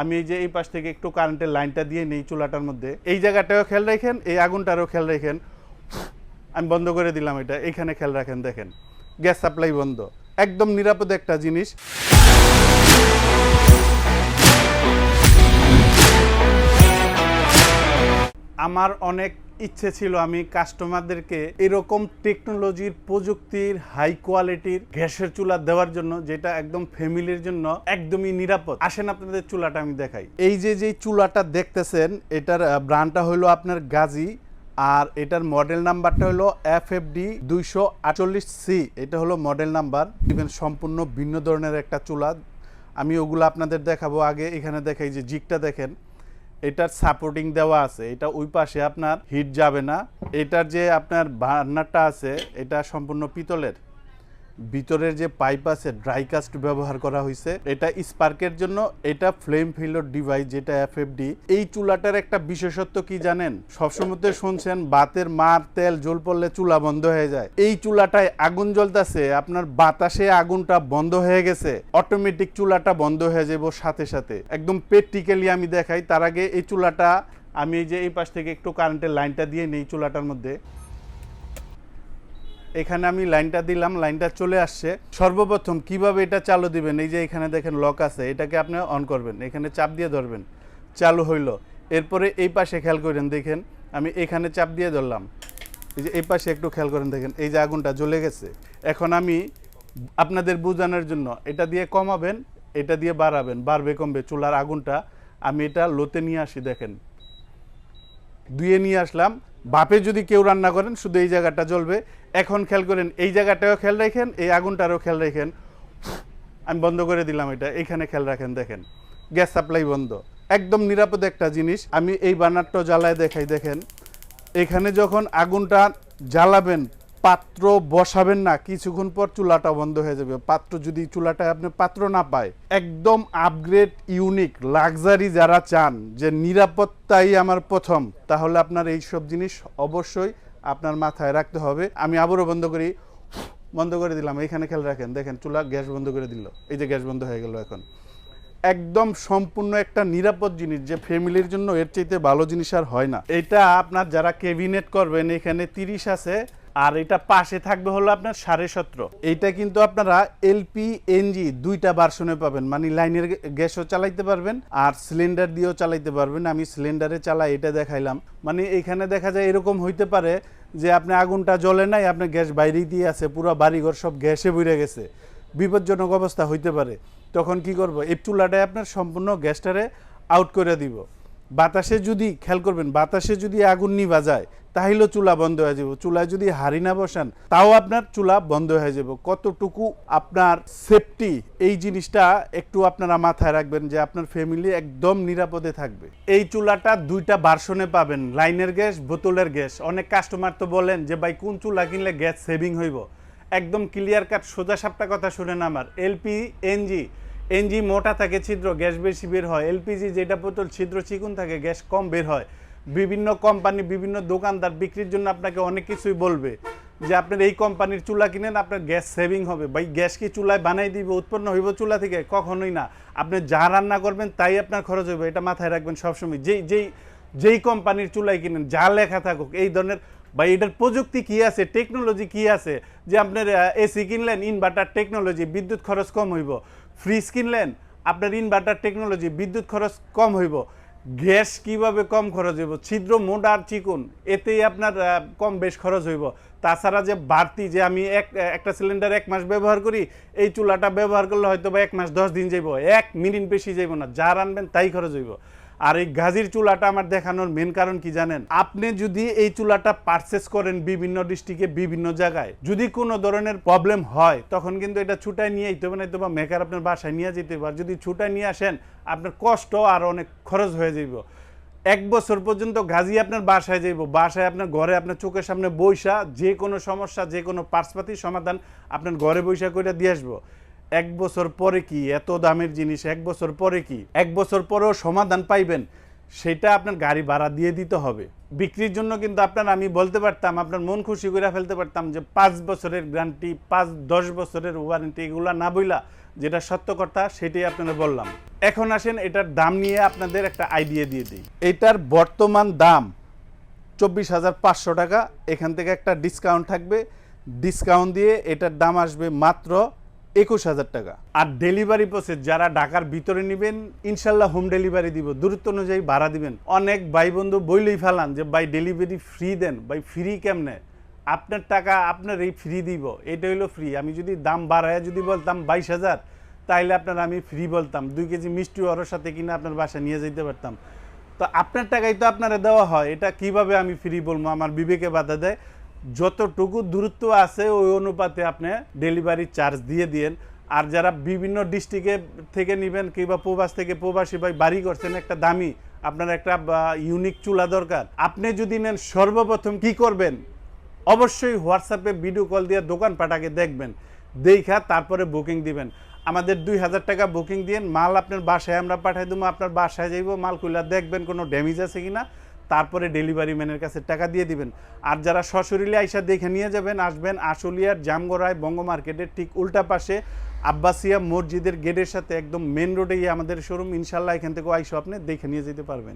আমি যে এই পাশ থেকে একটু কারেন্টের লাইনটা দিয়ে নেই চুলাটার মধ্যে। এই জায়গাটাও খেয়াল রাখেন, এই আগুনটারও খেয়াল রাখেন। আমি বন্ধ করে দিলাম এটা এখানে খেয়াল রাখেন, দেখেন। গ্যাস সাপ্লাই বন্ধ। একদম নিরাপদ একটা জিনিস। আমার অনেক ইচ্ছে ছিল আমি কাস্টমারদেরকে এরকম টেকনোলজির প্রযুক্তির হাই কোয়ালিটির গ্যাসের চুলা দেওয়ার জন্য, যেটা একদম ফ্যামিলির জন্য একদমই নিরাপদ। আসেন আপনাদের চুলাটা আমি দেখাই। এই যে যে চুলাটা দেখতেছেন, এটার ব্র্যান্ডটা হলো আপনার গাজী, আর এটার মডেল নাম্বারটা হলো এফ এফ ডি আটচল্লিশ সি এটা হলো মডেল নাম্বার ইভেন সম্পূর্ণ ভিন্ন ধরনের একটা চুলা। আমি ওগুলো আপনাদের দেখাবো আগে। এখানে দেখাই যে জিকটা দেখেন। এটার সাপোর্টিং দেওয়া আছে, এটা ওই পাশে আপনার হিট যাবে না। এটার যে আপনার বার্নারটা আছে, এটা সম্পূর্ণ পিতলের। ভিতরের যে পাইপ আছে ড্রাই কাস্ট ব্যবহার করা হয়েছে এটা স্পার্কের জন্য, এটা ফ্লেম ফিলোর ডিভাইস যেটা এফএফডি এই চুলাটার একটা বিশেষত্ব কি জানেন? সবসময় শুনছেন, বাতের মার, তেল, জল পড়লে চুলা বন্ধ হয়ে যায়। এই চুলাটায় আগুন জ্বলতেছে, আপনার বাতাসে আগুনটা বন্ধ হয়ে গেছে অটোমেটিক চুলাটা বন্ধ হয়ে যাব সাথে সাথে। একদম প্র্যাকটিক্যালি আমি দেখাই, তার আগে এই চুলাটা, আমি যে এই পাশ থেকে একটু কারেন্টের লাইনটা দিয়ে নেই চুলাটার মধ্যে। এখানে আমি লাইনটা দিলাম, লাইনটা চলে আসছে। সর্বপ্রথম কীভাবে এটা চালু দিবেন? এই যে এখানে দেখেন লক আছে, এটাকে আপনি অন করবেন। এখানে চাপ দিয়ে ধরবেন। চালু হইল। এরপরে এই পাশে খেয়াল করেন, দেখেন আমি এখানে চাপ দিয়ে ধরলাম। এই যে এই পাশে একটু খেয়াল করেন, দেখেন এই যে আগুনটা জ্বলে গেছে। এখন আমি আপনাদের বোঝানোর জন্য এটা দিয়ে কমাবেন, এটা দিয়ে বাড়াবেন, বাড়বে, কমবে। চুলার আগুনটা আমি এটা লোতে নিয়ে আসি, দেখেন। ধুয়ে নিয়ে আসলাম বাপে যদি কেউ রান্না করেন, শুধু এই জায়গাটা জ্বলবে। এখন খেয়াল করেন, এই জায়গাটাও খেয়াল রাখেন, এই আগুনটারও খেয়াল রাখেন। আমি বন্ধ করে দিলাম এটা, এখানে খেয়াল রাখেন, দেখেন। গ্যাস সাপ্লাই বন্ধ। একদম নিরাপদ একটা জিনিস, আমি এই বানারটা জ্বালায় দেখাই, দেখেন। এখানে যখন আগুনটা জ্বালাবেন পাত্র বসাবেন না, কিছুক্ষণ পর চুলাটা বন্ধ হয়ে যাবে। পাত্র যদি চুলাটা আপনি পাত্র না পায়, একদম আপগ্রেড ইউনিক লাক্সারি যারা চান, যে নিরাপত্তাই আমার প্রথম, তাহলে আপনার এই সব জিনিস অবশ্যই আপনার মাথায় রাখতে হবে। আমি আবারও বন্ধ করি, বন্ধ করে দিলাম। এখানে খেয়াল রাখেন, দেখেন চুলা গ্যাস বন্ধ করে দিল। এই যে গ্যাস বন্ধ হয়ে গেল এখন। একদম সম্পূর্ণ একটা নিরাপদ জিনিস, যে ফ্যামিলির জন্য এর চাইতে ভালো জিনিস আর হয় না। এটা আপনার যারা ক্যাবিনেট করবেন, এখানে তিরিশ আছে আর এটা পাশে থাকবে হলো আপনার সাড়ে সতেরো। এইটা কিন্তু আপনারা এলপি, এনজি দুইটা ভার্সনে পাবেন। মানে লাইনের গ্যাসও চালাইতে পারবেন আর সিলিন্ডার দিয়েও চালাইতে পারবেন। আমি সিলিন্ডারে চালাই, এটা দেখাইলাম। মানে এখানে দেখা যায় এরকম হইতে পারে যে আপনি আগুনটা জ্বলে নাই আপনি গ্যাস বাইরেই দিয়ে আছে, পুরো বাড়িঘর সব গ্যাসে বুড়ে গেছে। বিপজ্জনক অবস্থা হইতে পারে। তখন কি করব? এই চুলাটায় আপনার সম্পূর্ণ গ্যাসটারে আউট করে দিব। বাতাসে যদি, খেয়াল করবেন, বাতাসে যদি আগুন নিভা যায় তাহলেও চুলা বন্ধ হয়ে যাব। চুলায় যদি হাড়ি না বসান, তাও আপনার চুলা বন্ধ হয়ে যাব। কতটুকু আপনার সেফটি এই জিনিসটা একটু আপনারা মাথায় রাখবেন যে আপনার ফ্যামিলি একদম নিরাপদে থাকবে। এই চুলাটা দুইটা ভার্সনে পাবেন, লাইনের গ্যাস, বোতলের গ্যাস। অনেক কাস্টমার তো বলেন যে, ভাই, কোন চুলা কিনলে গ্যাস সেভিং হইব? একদম ক্লিয়ার কাট সোজা সাপটা কথা শুনেন আমার এলপি এনজি এনজি মোটা থাকে, ছিদ্র, গ্যাস বেশি বের হয়, এলপিজি যেটা বোতল, ছিদ্র চিকুন থাকে, গ্যাস কম বের হয়। বিভিন্ন কোম্পানি, বিভিন্ন দোকানদার বিক্রির জন্য আপনাকে অনেক কিছুই বলবে যে আপনার এই কোম্পানির চুলা কিনেন, আপনার গ্যাস সেভিং হবে। ভাই, গ্যাস কি চুলায় বানাই দিবে, উৎপন্ন হইব চুলা থেকে? কখনোই না। আপনি যা রান্না করবেন তাই আপনার খরচ হবে, এটা মাথায় রাখবেন সবসময়। যেই যেই যেই কোম্পানির চুলাই কিনেন, যা লেখা থাকুক, এই ধরনের বা এটার প্রযুক্তি কি আছে টেকনোলজি কি আছে? যে আপনার এসি কিনলেন ইনভার্টার টেকনোলজি বিদ্যুৎ খরচ কম হইব। ফ্রিজ কিনলেন, আপনার ইনভার্টার টেকনোলজি বিদ্যুৎ খরচ কম হইব। গ্যাস কীভাবে কম খরচ হইব? ছিদ্র মোটা আর চিকুন, এতেই আপনার কম বেশ খরচ হইব। তাছাড়া যে বাড়তি, যে আমি এক, একটা সিলিন্ডার এক মাস ব্যবহার করি, এই চুলাটা ব্যবহার করলে হয়তো বা এক মাস দশ দিন যাইব। এক মিনিট বেশি যাইব না যা রানবেন তাই খরচ হইব। আর এই গাজির চুলাটা আমার দেখানোর মেন কারণ কি জানেন? আপনি যদি এই চুলাটা পারচেস করেন বিভিন্ন ডিস্ট্রিক্টে বিভিন্ন জায়গায়, যদি কোনো ধরনের প্রবলেম হয়, তখন কিন্তু এটা ছুটায় নিয়ে যেতে হবে না বা মেকার আপনার বাসায় নিয়ে যেতে আর যদি ছুটায় নিয়ে আসেন, আপনার কষ্ট আর অনেক খরচ হয়ে যাইব। এক বছর পর্যন্ত গাজি আপনার বাসায় যাইব, বাসায় আপনার ঘরে আপনার চোখের সামনে বৈশা যে কোনো সমস্যা, যে কোনো পার্সপাতির সমাধান আপনার ঘরে বৈশা করে দিয়ে আসব। এক বছর পরে কি এত দামের জিনিস, এক বছর পরে কি? এক বছর পরেও সমাধান পাইবেন, সেটা আপনার গাড়ি ভাড়া দিয়ে দিতে হবে। বিক্রির জন্য কিন্তু আপনার, আমি বলতে পারতাম, আপনার মন খুশি করে ফেলতে পারতাম যে পাঁচ বছরের গ্যারান্টি পাঁচ, দশ বছরের ওয়ারেন্টি এগুলা না বইলা যেটা সত্য কথা, সেটাই আপনারা বললাম। এখন আসেন, এটার দাম নিয়ে আপনাদের একটা আইডিয়া দিয়ে দিই। এটার বর্তমান দাম চব্বিশ হাজার পাঁচশো টাকা, এখান থেকে একটা ডিসকাউন্ট থাকবে। ডিসকাউন্ট দিয়ে এটার দাম আসবে মাত্র একুশ হাজার টাকা। আর ডেলিভারি প্রসেস যারা ঢাকার ভিতরে নেবেন, ইনশাল্লাহ হোম ডেলিভারি দিব। দূরত্ব অনুযায়ী ভাড়া দিবেন। অনেক ভাই বন্ধু বইলেই ফেলান যে, ভাই ডেলিভারি ফ্রি দেন। ভাই ফ্রি কেমনে? আপনার টাকা আপনার এই ফ্রি দিব। এটা হইল ফ্রি আমি যদি দাম বাড়ায় যদি বলতাম বাইশ হাজার, তাইলে আপনার আমি ফ্রি বলতাম। দুই কেজি মিষ্টি ওর সাথে কিনা আপনার বাসায় নিয়ে যেতে পারতাম। তো আপনার টাকাই তো আপনারা দেওয়া হয়। এটা কীভাবে আমি ফ্রি বলব? আমার বিবেকে বাধা দেয়। যতটুকু দূরত্ব আছে, ওই অনুপাতে আপনি ডেলিভারি চার্জ দিয়ে দিয়েন। আর যারা বিভিন্ন ডিস্ট্রিক্টে থেকে নেবেন কিংবা প্রবাস থেকে প্রবাসী ভাই বাড়ি করছেন, একটা দামি, আপনার একটা ইউনিক চুলা দরকার। আপনি যদি নেন, সর্বপ্রথম কি করবেন? অবশ্যই হোয়াটসঅ্যাপে ভিডিও কল দিয়ে দোকান পাটাকে দেখবেন। দেখা, তারপরে বুকিং দিবেন। আমাদের দুই হাজার টাকা বুকিং দিয়েন। মাল আপনার বাসায় আমরা পাঠাই দেবো, আপনার বাসায় যাইব, মাল কুইলা দেখবেন কোনো ড্যামেজ আছে কিনা। তারপরে ডেলিভারি ম্যানের কাছে টাকা দিয়ে দিবেন। আর যারা সশরীরে আইসা দেখে নিয়ে যাবেন, আসবেন আশুলিয়ার জামগড়ায় বঙ্গ মার্কেটের ঠিক উল্টা পাশে আব্বাসিয়া মসজিদের গেটের সাথে একদম মেন রোডেই আমাদের শোরুম ইনশাল্লাহ এখান থেকে আইসো আপনি, দেখে নিয়ে যেতে পারবেন।